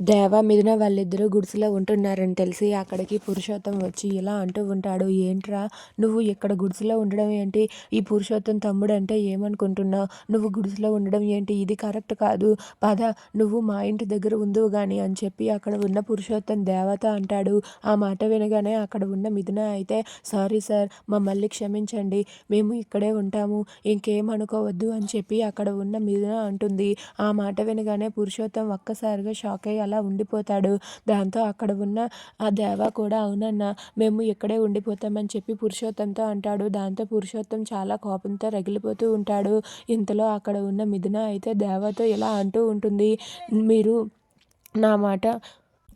దేవ మిథున వాళ్ళిద్దరూ గుడిసెలో ఉంటున్నారని తెలిసి అక్కడికి పురుషోత్తం వచ్చి ఇలా అంటూ ఉంటాడు. ఏంట్రా నువ్వు ఇక్కడ గుడిసెలో ఉండడం ఏంటి? ఈ పురుషోత్తం తమ్ముడు అంటే ఏమనుకుంటున్నావు? నువ్వు గుడిసెలో ఉండడం ఏంటి? ఇది కరెక్ట్ కాదు. పద నువ్వు మా ఇంటి దగ్గర ఉందువు కానీ అని చెప్పి అక్కడ ఉన్న పురుషోత్తం దేవత అంటాడు. ఆ మాట వినగానే అక్కడ ఉన్న మిథున అయితే సారీ సార్ మమ్మల్ని క్షమించండి. మేము ఇక్కడే ఉంటాము. ఇంకేం అనుకోవద్దు అని చెప్పి అక్కడ ఉన్న మిథున అంటుంది. ఆ మాట వినగానే పురుషోత్తం ఒక్కసారిగా షాక్ అయ్యి అలా ఉండిపోతాడు. దాంతో అక్కడ ఉన్న ఆ దేవ కూడా అవునన్నా మేము ఇక్కడే ఉండిపోతామని చెప్పి పురుషోత్తంతో అంటాడు. దాంతో పురుషోత్తం చాలా కోపంతో రగిలిపోతూ ఉంటాడు. ఇంతలో అక్కడ ఉన్న మిథున అయితే దేవతో ఇలా అంటూ ఉంటుంది. మీరు నా మాట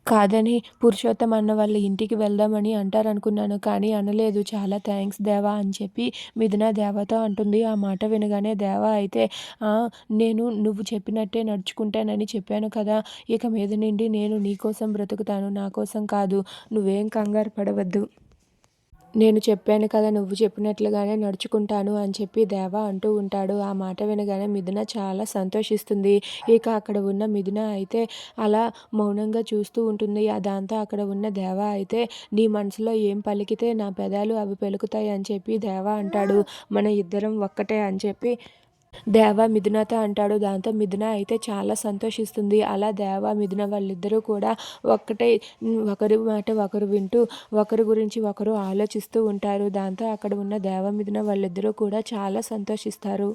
కాదని పురుషోత్తం అన్న వాళ్ళ ఇంటికి వెళ్దామని అంటారనుకున్నాను కానీ అనలేదు. చాలా థ్యాంక్స్ దేవా అని చెప్పి మిథున దేవతో అంటుంది. ఆ మాట వినగానే దేవా అయితే నేను నువ్వు చెప్పినట్టే నడుచుకుంటానని చెప్పాను కదా ఇక మీద నుండి నేను నీకోసం బ్రతుకుతాను నా కోసం కాదు. నువ్వేం కంగారు పడవద్దు. నేను చెప్పాను కదా నువ్వు చెప్పినట్లుగానే నడుచుకుంటాను అని చెప్పి దేవ అంటూ ఉంటాడు. ఆ మాట వినగానే మిథున చాలా సంతోషిస్తుంది. ఇక అక్కడ ఉన్న మిథున అయితే అలా మౌనంగా చూస్తూ ఉంటుంది. దాంతో అక్కడ ఉన్న దేవ అయితే నీ మనసులో ఏం పలికితే నా పెదాలు అవి పలుకుతాయి అని చెప్పి దేవ అంటాడు. మన ఇద్దరం ఒక్కటే అని చెప్పి దేవ మిథునత అంటాడు. దాంతో మిథున అయితే చాలా సంతోషిస్తుంది. అలా దేవ మిథున వాళ్ళిద్దరూ కూడా ఒక్కటే ఒకరి మాట ఒకరు వింటూ ఒకరి గురించి ఒకరు ఆలోచిస్తూ ఉంటారు. దాంతో అక్కడ ఉన్న దేవ మిథున వాళ్ళిద్దరూ కూడా చాలా సంతోషిస్తారు.